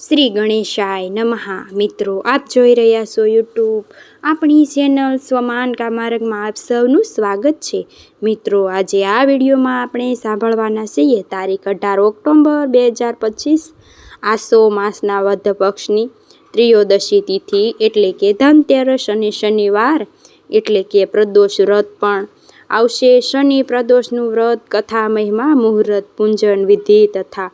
શ્રી ગણેશાય નમઃ. મિત્રો, આપ જોઈ રહ્યા છો યુટ્યુબ આપણી ચેનલ સ્વમાન કામાર્ગમાં આપ સૌનું સ્વાગત છે. મિત્રો, આજે આ વિડીયોમાં આપણે સાંભળવાના છીએ તારીખ અઢાર ઓક્ટોબર બે હજાર પચીસ, આસો માસના વધ પક્ષની ત્રિયોદશી તિથિ એટલે કે ધનતેરસ અને શનિવાર એટલે કે પ્રદોષ વ્રત પણ. આવશે શનિ પ્રદોષનું વ્રત, કથા, મહિમા, મુહૂર્ત, પૂંજન, વિધિ તથા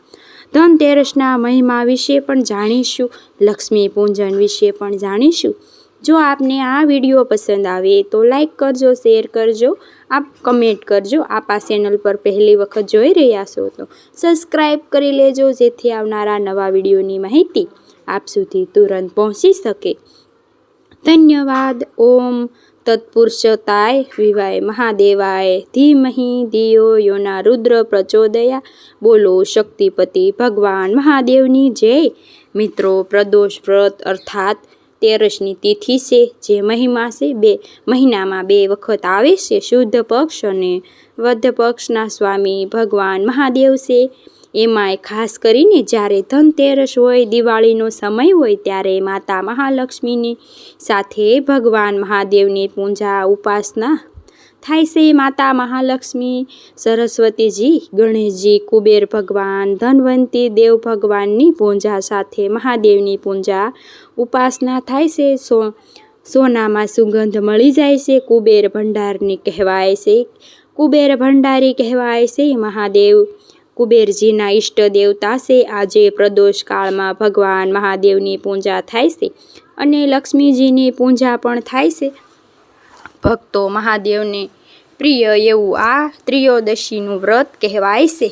ધનતેરસના મહિમા વિશે પણ જાણીશું, લક્ષ્મી પૂજન વિશે પણ જાણીશું. જો આપને આ વીડિયો પસંદ આવે તો લાઈક કરજો, શેર કરજો, આપ કમેન્ટ કરજો. આપ આ ચેનલ પર પહેલી વખત જોઈ રહ્યા છો તો સબસ્ક્રાઈબ કરી લેજો, જેથી આવનારા નવા વિડીયોની માહિતી આપ સુધી તુરંત પહોંચી શકે. ધન્યવાદ, ઓમ તત્પુરુષતાય વિવાય મહાદેવાય ધીમહી દિયો યોના રુદ્ર પ્રચોદયા બોલો શક્તિપતિ ભગવાન મહાદેવની જય મિત્રો પ્રદોષ વ્રત અર્થાત તેરસની તિથિ છે, જે મહિમા છે, બે મહિનામાં બે વખત આવે છે, શુદ્ધ પક્ષ અને વધ પક્ષના સ્વામી ભગવાન મહાદેવ છે. એમાંય ખાસ કરીને જ્યારે ધનતેરસ હોય, દિવાળીનો સમય હોય ત્યારે માતા મહાલક્ષ્મીની સાથે ભગવાન મહાદેવની પૂજા, ઉપાસના થાય છે. માતા મહાલક્ષ્મી, સરસ્વતીજી, ગણેશજી, કુબેર ભગવાન, ધનવંતી દેવ ભગવાનની પૂજા સાથે મહાદેવની પૂજા, ઉપાસના થાય છે. સો, સોનામાં સુગંધ મળી જાય છે. કુબેર ભંડારની કહેવાય છે. કુબેર ભંડારી કહેવાય છે. મહાદેવ કુબેરજીના ઈષ્ટ દેવતા છે. આજે પ્રદોષ કાળમાં ભગવાન મહાદેવની પૂજા થાય છે અને લક્ષ્મીજીની પૂજા પણ થાય છે. ભક્તો મહાદેવને પ્રિય એવું આ ત્રિયોદશીનું વ્રત કહેવાય છે.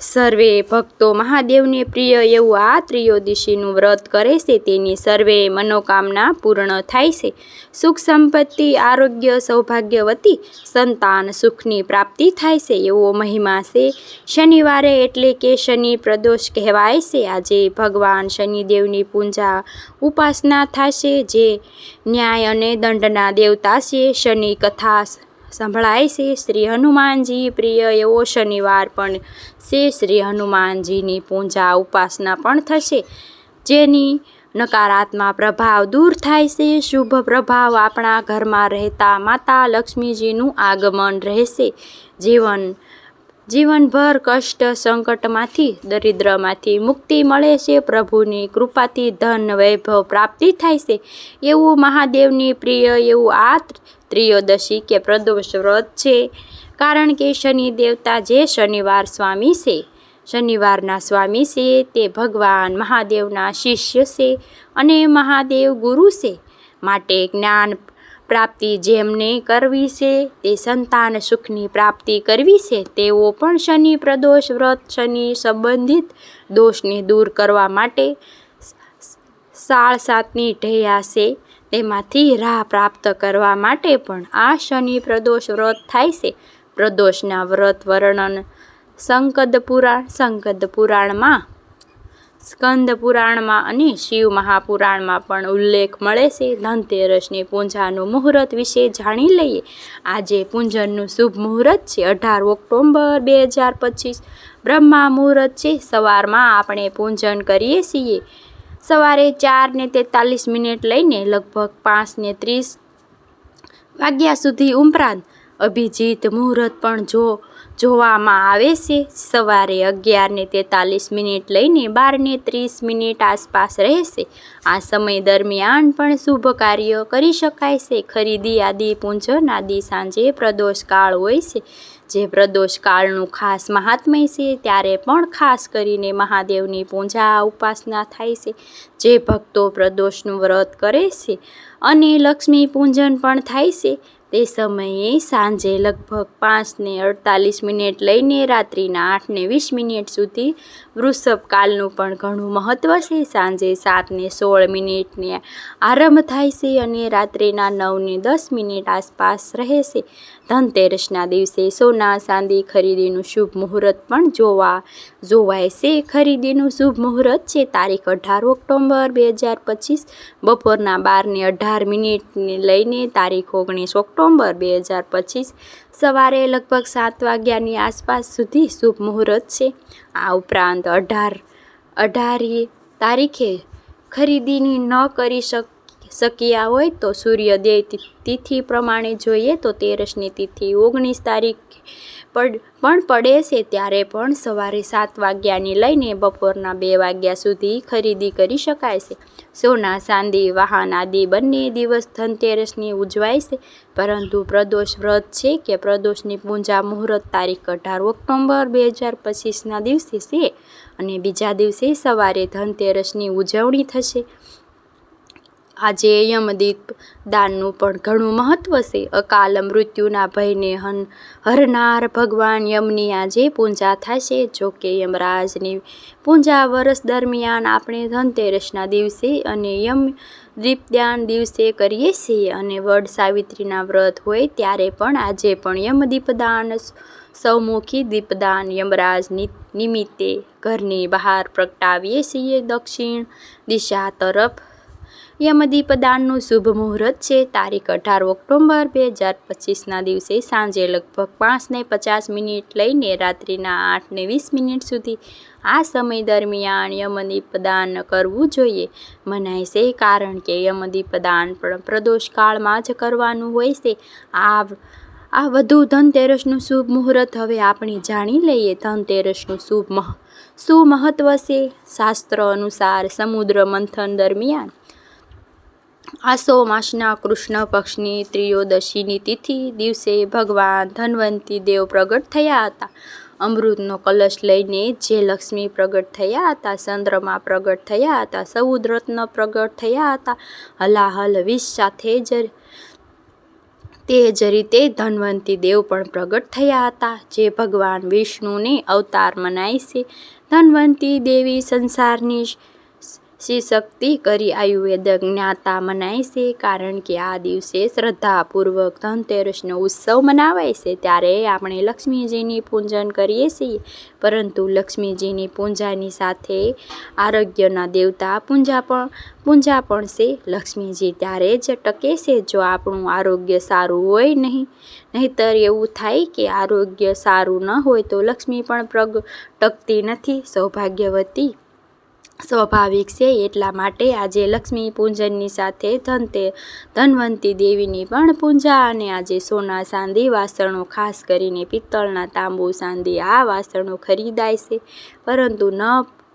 સર્વે ભક્તો મહાદેવને પ્રિય એવું આ ત્રિયોદશીનું વ્રત કરે છે, તેની સર્વે મનોકામના પૂર્ણ થાય છે. સુખ સંપત્તિ, આરોગ્ય, સૌભાગ્યવતી સંતાન સુખની પ્રાપ્તિ થાય છે, એવો મહિમા છે. શનિવારે એટલે કે શનિ પ્રદોષ કહેવાય છે. આજે ભગવાન શનિદેવની પૂજા ઉપાસના થશે, જે ન્યાય અને દંડના દેવતા છે. શનિ કથા સંભળાય છે. શ્રી હનુમાનજી પ્રિય એવો શનિવાર પણ છે. શ્રી હનુમાનજીની પૂજા ઉપાસના પણ થશે, જેની નકારાત્મક પ્રભાવ દૂર થાય છે. શુભ પ્રભાવ આપણા ઘરમાં રહેતા માતા લક્ષ્મીજીનું આગમન રહેશે. જીવન જીવનભર કષ્ટ સંકટમાંથી, દરિદ્રમાંથી મુક્તિ મળે છે, પ્રભુની કૃપાથી ધન વૈભવ પ્રાપ્તિ થાય છે. એવું મહાદેવની પ્રિય, એવું આ ત્રિયોદશી કે પ્રદોષ વ્રત છે. કારણ કે શનિ દેવતા જે શનિવાર સ્વામી છે, શનિવારના સ્વામી છે, તે ભગવાન મહાદેવના શિષ્ય છે અને મહાદેવ ગુરુ છે. માટે જ્ઞાન પ્રાપ્તિ જેમને કરવી છે, તે સંતાન સુખની પ્રાપ્તિ કરવી છે, તેઓ પણ શનિ પ્રદોષ, વ્રત, શનિ સંબંધિત દોષને દૂર કરવા માટે સાળ સાતની ઢેયા છે. તેમાંથી રાહ પ્રાપ્ત કરવા માટે પણ આ શનિ પ્રદોષ, વ્રત થાય છે. પ્રદોષના વ્રત વર્ણન સંકદ પુરાણ સંકદ પુરાણમાં સ્કંદ પુરાણમાં અને શિવ મહાપુરાણમાં પણ ઉલ્લેખ મળે છે. ધનતેરસની પૂજાનું મુહૂર્ત વિશે જાણી લઈએ. આજે પૂંજનનું શુભ મુહૂર્ત છે અઢાર ઓક્ટોબર બે હજાર પચીસ. બ્રહ્મા મુહૂર્ત છે. સવારમાં આપણે પૂજન કરીએ છીએ. સવારે ચાર ને તેતાલીસ મિનિટ લઈને લગભગ પાંચ ને ત્રીસ વાગ્યા સુધી ઉપરાંત અભિજીત મુહૂર્ત પણ જો જોવામાં આવે છે. સવારે અગિયારને તેતાલીસ મિનિટ લઈને બારને ત્રીસ મિનિટ આસપાસ રહેશે. આ સમય દરમિયાન પણ શુભ કાર્ય કરી શકાય છે. ખરીદી આદિ પૂંજન આદિ સાંજે પ્રદોષ કાળ હોય છે. જે પ્રદોષ કાળનું ખાસ મહાત્મય છે ત્યારે પણ ખાસ કરીને મહાદેવની પૂજા ઉપાસના થાય છે. જે ભક્તો પ્રદોષનું વ્રત કરે છે અને લક્ષ્મી પૂજન પણ થાય છે. તે સમયે સાંજે લગભગ પાંચને અડતાલીસ મિનિટ લઈને રાત્રિના આઠને વીસ મિનિટ સુધી વૃષભ કાલનું પણ ઘણું મહત્ત્વ છે. સાંજે સાતને સોળ મિનિટને આરંભ થાય છે અને રાત્રિના નવને દસ મિનિટ આસપાસ રહેશે ધનતેરસના દિવસે સોના ચાંદી ખરીદીનું શુભ મુહૂર્ત પણ જોવા જોવાય છે. ખરીદીનું શુભ મુહૂર્ત છે તારીખ અઢાર ઓક્ટોબર બે હજાર પચીસ. બપોરના બારને અઢાર મિનિટને લઈને તારીખ ઓગણીસ ઓક્ટોબર બે હજાર પચીસ સવારે લગભગ સાત વાગ્યાની આસપાસ સુધી શુભ મુહૂર્ત છે. આ ઉપરાંત અઢાર, અઢારી તારીખે ખરીદીની ન કરી શક, શક્યા હોય તો સૂર્યોદય તિથિ પ્રમાણે જોઈએ તો તેરસની તિથિ ઓગણીસ તારીખ પણ પડે છે ત્યારે પણ સવારે સાત વાગ્યાની લઈને બપોરના બે વાગ્યા સુધી ખરીદી કરી શકાય છે. સોના, ચાંદી, વાહન આદિ બંને દિવસ ધનતેરસની ઉજવાય છે. પરંતુ પ્રદોષ વ્રત છે કે પ્રદોષની પૂજા મુહૂર્ત તારીખ અઢાર ઓક્ટોબર બે હજાર પચીસના દિવસે છે અને બીજા દિવસે સવારે ધનતેરસની ઉજવણી થશે. આજે યમદીપ દાનનું પણ ઘણું મહત્વ છે. અકાલ મૃત્યુના ભયને હન હરનાર ભગવાન યમની આજે પૂજા થશે. જો કે યમરાજની પૂજા વર્ષ દરમિયાન આપણે ધનતેરસના દિવસે અને યમ દીપદાન દિવસે કરીએ છીએ અને વડ સાવિત્રીના વ્રત હોય ત્યારે પણ આજે પણ યમદીપદાન સૌમુખી દીપદાન યમરાજની નિમિત્તે ઘરની બહાર પ્રગટાવીએ છીએ દક્ષિણ દિશા તરફ. યમદીપદાનનું શુભ મુહૂર્ત છે. તારીખ અઢાર ઓક્ટોબર બે હજાર પચીસના દિવસે સાંજે લગભગ પાંચને પચાસ મિનિટ લઈને રાત્રિના આઠને વીસ મિનિટ સુધી આ સમય દરમિયાન યમદીપદાન કરવું જોઈએ. મનાય છે કારણ કે યમદીપદાન પણ પ્રદોષ કાળમાં જ કરવાનું હોય છે. આ આ વધુ ધનતેરસનું શુભ મુહૂર્ત હવે આપણે જાણી લઈએ. ધનતેરસનું શુભ મહ શું મહત્વ છે? શાસ્ત્ર અનુસાર સમુદ્ર મંથન દરમિયાન આસો માસના કૃષ્ણ પક્ષની ત્રિયોદશીની તિથિ દિવસે ભગવાન ધન્વંતી દેવ પ્રગટ થયા હતા. અમૃતનો કલશ લઈને જે લક્ષ્મી પ્રગટ થયા હતા, ચંદ્રમાં પ્રગટ થયા હતા સૌદ્રત્ન પ્રગટ થયા હતા, હલાહલ વિષ સાથે જ તે જ રીતે ધન્વંતી દેવ પણ પ્રગટ થયા હતા. જે ભગવાન વિષ્ણુને અવતાર મનાય છે, ધન્વંતી દેવી સંસારની શક્તિ કરી આયુર્વેદ જ્ઞાતા મનાય છે, કારણ કે આ દિવસે શ્રદ્ધાપૂર્વક ધનતેરસનો ઉત્સવ મનાવાય છે. ત્યારે આપણે લક્ષ્મીજીની પૂજન કરીએ છીએ. પરંતુ લક્ષ્મીજીની પૂજાની સાથે આરોગ્યના દેવતા પૂજા પણ પૂજા પણ છે. લક્ષ્મીજી ત્યારે જ ટકે છે, જો આપણું આરોગ્ય સારું હોય નહીં, નહીંતર એવું થાય કે આરોગ્ય સારું ન હોય તો લક્ષ્મી પણ પ્રગ ટકતી નથી. સૌભાગ્યવતી સ્વાભાવિક છે એટલા માટે આજે લક્ષ્મી પૂજનની સાથે ધનતે ધનવંતી દેવીની પણ પૂજા અને આજે સોના ચાંદી વાસણો ખાસ કરીને પિત્તળના તાંબુ ચાંદી આ વાસણો ખરીદાય છે. પરંતુ ન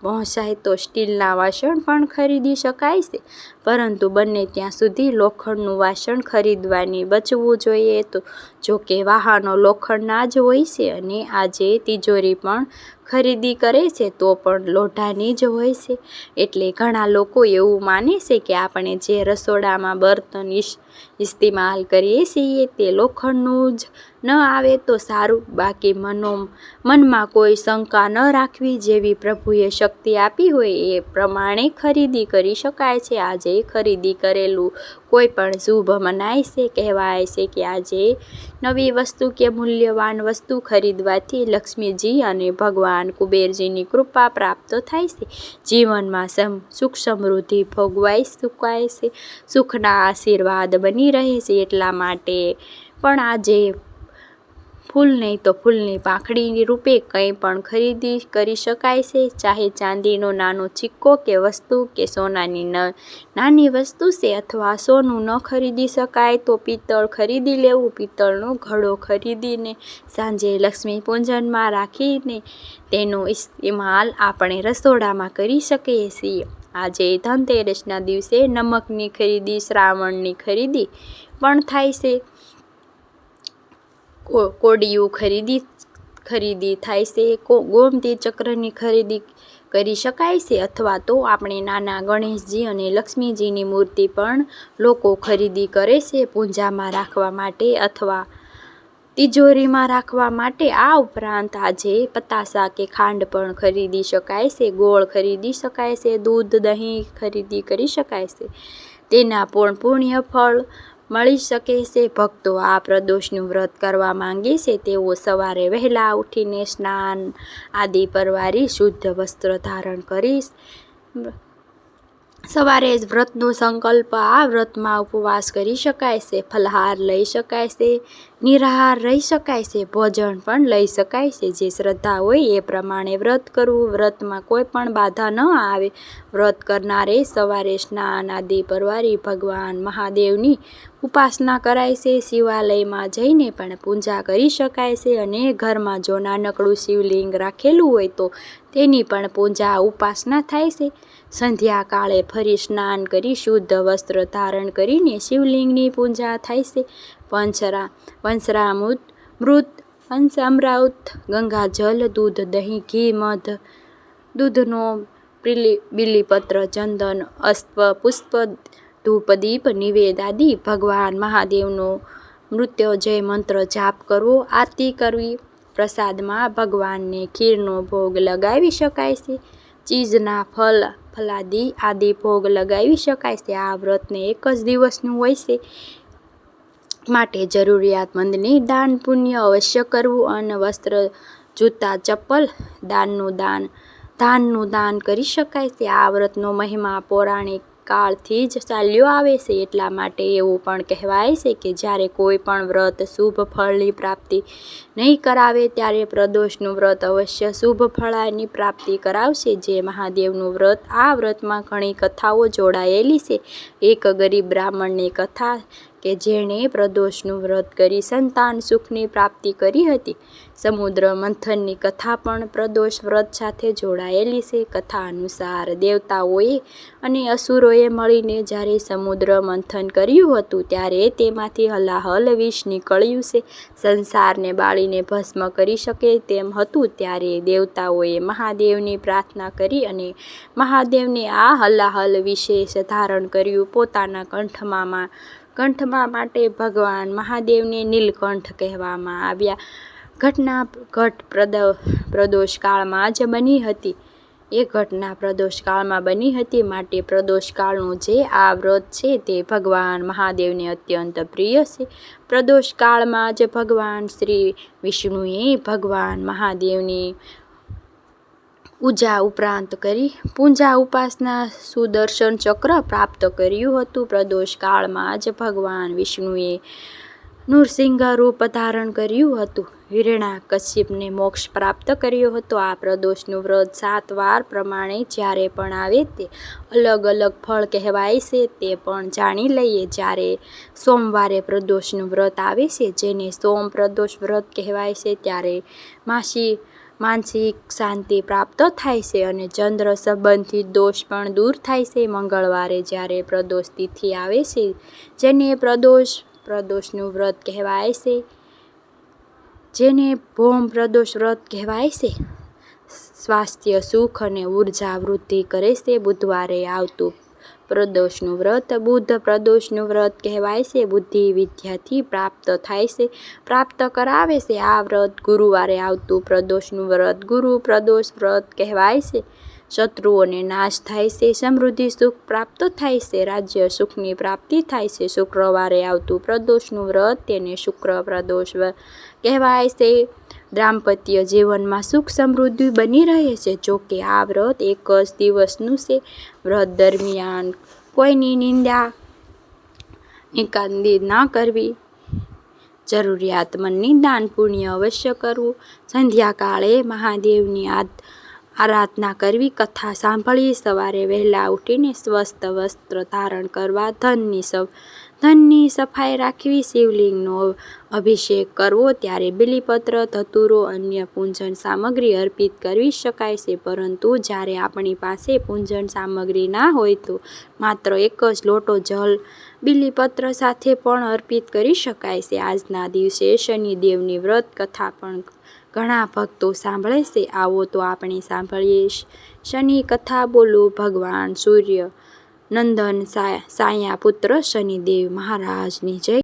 પહોંચાય તો સ્ટીલના વાસણ પણ ખરીદી શકાય છે. પરંતુ બંને ત્યાં સુધી લોખંડનું વાસણ ખરીદવાની બચવું જોઈએ તો, જો કે વાહનો લોખંડના જ હોય છે અને આજે તિજોરી પણ ખરીદી કરે છે, તો પણ લોઢાની જ હોય છે. એટલે ઘણા લોકો એવું માને છે કે આપણે જે રસોડામાં બર્તન ઇસ, ઇસ્તેમાલ કરીએ છીએ, તે લોખંડનું જ ન આવે તો સારું. બાકી મનો, મનમાં કોઈ શંકા ન રાખવી. જેવી પ્રભુએ શક્તિ આપી હોય એ પ્રમાણે ખરીદી કરી શકાય છે. આજે ખરીદી કરેલું કોઈ પણ શુભ મનાય છે, કહેવાય છે કે આજે નવી વસ્તુ કે મૂલ્યવાન વસ્તુ ખરીદવાથી લક્ષ્મીજી અને ભગવાન કુબેરજીની કૃપા પ્રાપ્ત થાય છે. જીવનમાં સમ, સુખ સમૃદ્ધિ ભોગવાઈ સુકાય છે. સુખના આશીર્વાદ બની રહે છે એટલા માટે પણ આજે ફૂલ નહીં તો ફૂલની પાંખડી રૂપે કંઈ પણ ખરીદી કરી શકાય છે. ચાહે ચાંદીનો નાનો સિક્કો કે વસ્તુ કે સોનાની નાની વસ્તુ છે અથવા સોનું ન ખરીદી શકાય તો પિત્તળ ખરીદી લેવું. પિત્તળનો ઘડો ખરીદીને સાંજે લક્ષ્મી પૂજનમાં રાખીને તેનો ઇસ્તેમાલ આપણે રસોડામાં કરી શકીએ છીએ. આજે ધનતેરસના દિવસે નમકની ખરીદી, શ્રાવણની ખરીદી પણ થાય છે. કોડિયું ખરીદી ખરીદી થાય છે ગોમતી ચક્રની ખરીદી કરી શકાય છે અથવા તો આપણે નાના ગણેશજી અને લક્ષ્મીજીની મૂર્તિ પણ લોકો ખરીદી કરે છે પૂજામાં રાખવા માટે અથવા તિજોરીમાં રાખવા માટે. આ ઉપરાંત આજે પતાસા કે ખાંડ પણ ખરીદી શકાય છે, ગોળ ખરીદી શકાય છે, દૂધ, દહીં ખરીદી કરી શકાય છે. તેના પણ પુણ્ય ફળ મળી શકે છે. ભક્તો આ પ્રદોષનું વ્રત કરવા માંગે છે. તેઓ સવારે વહેલા ઉઠીને સ્નાન આદિ પરવારી શુદ્ધ વસ્ત્ર ધારણ કરી સવારે જ વ્રતનો સંકલ્પ આ વ્રતમાં ઉપવાસ કરી શકાય છે. ફલહાર લઈ શકાય છે. નિરાહાર રહી શકાય છે. ભોજન પણ લઈ શકાય છે. જે શ્રદ્ધા હોય એ પ્રમાણે વ્રત કરવું. વ્રતમાં કોઈ પણ બાધા ન આવે. વ્રત કરનારે સવારે સ્નાન આદિ પરવારી ભગવાન મહાદેવની ઉપાસના કરાય છે, શિવાલયમાં જઈને પણ પૂજા કરી શકાય છે અને ઘરમાં જો નાનકડું શિવલિંગ રાખેલું હોય તો તેની પણ પૂજા ઉપાસના થાય છે. સંધ્યાકાળે ફરી સ્નાન કરી શુદ્ધ વસ્ત્ર ધારણ કરીને શિવલિંગની પૂજા થાય છે. પંચરા વંશરામૃત, મૃત પંચામૃત ગંગાજલ દૂધ, દહીં, ઘી, મધ, દૂધનો બિલીપત્ર, ચંદન, અશ્વ, પુષ્પ ધૂપ નિવેદાદી, ભગવાન મહાદેવનો મૃત્યુજય મંત્ર જાપ કરવો, આરતી કરવી, પ્રસાદમાં ભગવાનને ખીરનો ભોગ લગાવી શકાય છે. ચીજના ફલ, ફલાદી આદિ ભોગ લગાવી શકાય છે. આ વ્રતને એક જ દિવસનું હોય છે. માટે જરૂરિયાતમંદને દાન પુણ્ય અવશ્ય કરવું. અને વસ્ત્ર, જૂતા, ચપ્પલ, દાનનું દાન, ધાનનું દાન કરી શકાય છે. આ વ્રતનો મહિમા પૌરાણિક કાળથી જ ચાલ્યો આવે છે એટલા માટે એવું પણ કહેવાય છે કે જ્યારે કોઈ પણ વ્રત શુભ ફળની પ્રાપ્તિ નહીં કરાવે ત્યારે પ્રદોષનું વ્રત અવશ્ય શુભ ફળાની પ્રાપ્તિ કરાવશે. જે મહાદેવનું વ્રત, આ વ્રતમાં ઘણી કથાઓ જોડાયેલી છે. એક ગરીબ બ્રાહ્મણની કથા કે જેણે પ્રદોષનું વ્રત કરી સંતાન સુખની પ્રાપ્તિ કરી હતી. સમુદ્ર મંથનની કથા પણ પ્રદોષ વ્રત સાથે જોડાયેલી છે. કથા અનુસાર દેવતાઓએ અને અસુરોએ મળીને જ્યારે સમુદ્ર મંથન કર્યું હતું, ત્યારે તેમાંથી હલાહલ વિષ નીકળ્યું છે. સંસારને બાળીને ભસ્મ કરી શકે તેમ હતું ત્યારે દેવતાઓએ મહાદેવની પ્રાર્થના કરી અને મહાદેવને આ હલાહલ વિશેષ ધારણ કર્યું. પોતાના કંઠમાં કંઠમાં માટે ભગવાન મહાદેવને નીલકંઠ કહેવામાં આવ્યા. ઘટના, ઘટ પ્રદોષ કાળમાં જ બની હતી. એ ઘટના પ્રદોષકાળમાં બની હતી. માટે પ્રદોષકાળનું જે આ વ્રત છે તે ભગવાન મહાદેવને અત્યંત પ્રિય છે. પ્રદોષ કાળમાં જ ભગવાન શ્રી વિષ્ણુએ ભગવાન મહાદેવની પૂજા ઉપરાંત કરી પૂજા ઉપાસના સુદર્શન ચક્ર પ્રાપ્ત કર્યું હતું. પ્રદોષકાળમાં જ ભગવાન વિષ્ણુએ નૃસિંહ રૂપ ધારણ કર્યું હતું. હિરણા કશ્યપને મોક્ષ પ્રાપ્ત કર્યો હતો. આ પ્રદોષનું વ્રત સાત વાર પ્રમાણે જ્યારે પણ આવે તે અલગ અલગ ફળ કહેવાય છે તે પણ જાણી લઈએ. જ્યારે સોમવારે પ્રદોષનું વ્રત આવે છે, જેને સોમ પ્રદોષ વ્રત કહેવાય છે, ત્યારે માનસિક શાંતિ પ્રાપ્ત થાય છે અને ચંદ્ર સંબંધિત દોષ પણ દૂર થાય છે. મંગળવારે જ્યારે પ્રદોષ તિથિ આવે છે, જેને પ્રદોષ પ્રદોષનું વ્રત કહેવાય છે. જેને ભોમ પ્રદોષ વ્રત કહેવાય છે. સ્વાસ્થ્ય સુખ અને ઊર્જા વૃદ્ધિ કરે છે. બુધવારે આવતું પ્રદોષનું વ્રત બુદ્ધ પ્રદોષનું વ્રત કહેવાય છે. બુદ્ધિ વિદ્યાથી પ્રાપ્ત થાય છે. પ્રાપ્ત કરાવે છે. આ વ્રત ગુરુવારે આવતું પ્રદોષનું વ્રત ગુરુ પ્રદોષ વ્રત કહેવાય છે. શત્રુઓને નાશ થાય છે, સમૃદ્ધિ સુખ પ્રાપ્ત થાય છે, રાજ્ય સુખની પ્રાપ્તિ થાય છે. શુક્રવારે આવતું પ્રદોષનું વ્રત તેને શુક્ર પ્રદોષ કહેવાય છે. દાંપત્ય જીવનમાં સુખ સમૃદ્ધિ બની રહે છે. જોકે આ વ્રત એક જ દિવસનું છે. વ્રત દરમિયાન કોઈની નિંદા નિકાંદી ના કરવી. જરૂરિયાતમંદની દાન પુણ્ય અવશ્ય કરવું. સંધ્યાકાળે મહાદેવની આરાધના કરવી, કથા સાંભળવી, સવારે વહેલા ઉઠીને સ્વસ્થ વસ્ત્ર ધારણ કરવા, ધનની સ ધનની સફાઈ રાખવી, શિવલિંગનો અભિષેક કરવો, ત્યારે બિલીપત્ર, ધતુરો, અન્ય પૂંજન સામગ્રી અર્પિત કરી શકાય છે. પરંતુ જ્યારે આપણી પાસે પૂંજન સામગ્રી ના હોય તો માત્ર એક જ લોટો જલ બિલીપત્ર સાથે પણ અર્પિત કરી શકાય છે. આજના દિવસે શનિદેવની વ્રત, કથા પણ ઘણા ભક્તો સાંભળે છે, આવો તો આપણે સાંભળીએ શનિ કથા બોલો, ભગવાન સૂર્ય, નંદન સાયા પુત્ર, શનિદેવ મહારાજની જય.